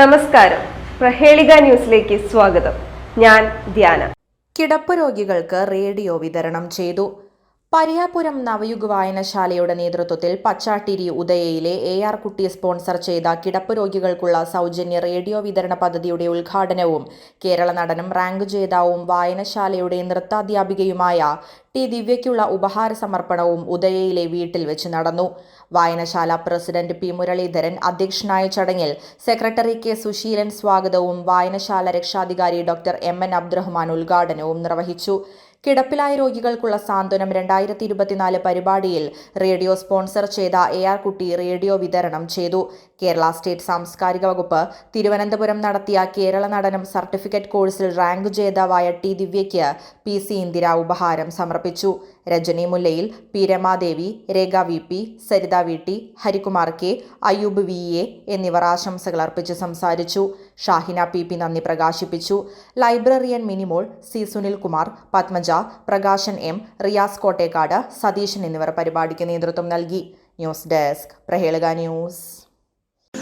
നമസ്കാരം. പ്രഹേളിക ന്യൂസിലേക്ക് സ്വാഗതം. ഞാൻ ധ്യാന. കിടപ്പ് രോഗികൾക്ക് റേഡിയോ വിതരണം ചെയ്തു. പരിയാപുരം നവയുഗ വായനശാലയുടെ നേതൃത്വത്തിൽ പച്ചാട്ടിരി ഉദയയിലെ എ ആർ കുട്ടി സ്പോൺസർ ചെയ്ത കിടപ്പ് രോഗികൾക്കുള്ള സൗജന്യ റേഡിയോ വിതരണ പദ്ധതിയുടെ ഉദ്ഘാടനവും കേരള നടനും റാങ്ക് ജേതാവും വായനശാലയുടെ നൃത്താധ്യാപികയുമായ ടി ദിവ്യയ്ക്കുള്ള ഉപഹാര സമർപ്പണവും ഉദയയിലെ വീട്ടിൽ വെച്ച് നടന്നു. വായനശാല പ്രസിഡന്റ് പി. മുരളീധരൻ അധ്യക്ഷനായ ചടങ്ങിൽ സെക്രട്ടറി കെ. സുശീലൻ സ്വാഗതവും വായനശാല രക്ഷാധികാരി ഡോക്ടർ എം. എൻ. അബ്ദുറഹ്മാൻ ഉദ്ഘാടനവും നിർവഹിച്ചു. കിടപ്പിലായ രോഗികൾക്കുള്ള സാന്ത്വനം രണ്ടായിരത്തി ഇരുപത്തിനാല് പരിപാടിയിൽ റേഡിയോ സ്പോൺസർ ചെയ്ത എ. ആർ. കുട്ടി റേഡിയോ വിതരണം ചെയ്തു. കേരള സ്റ്റേറ്റ് സാംസ്കാരിക വകുപ്പ് തിരുവനന്തപുരം നടത്തിയ കേരള നടനം സർട്ടിഫിക്കറ്റ് കോഴ്സിൽ റാങ്ക് ജേതാവായ ടി ദിവ്യയ്ക്ക് പി സി ഇന്ദിര ഉപഹാരം സമർപ്പിച്ചു. Rajani Mullayil P Ramadevi Rekha V P Saritha V T Harikumar K Ayyub V A എന്നിവർ ആശംസകൾ അർപ്പിച്ച് സംസാരിച്ചു. ഷാഹിന പി പി നന്ദി പ്രകാശിപ്പിച്ചു. Librarian Minimol C Sunilkumar Padmaja Prakashan M Riyas Kottekkad Satheesan എന്നിവർ പരിപാടിക്ക് നേതൃത്വം നൽകി. News desk Prahelika news.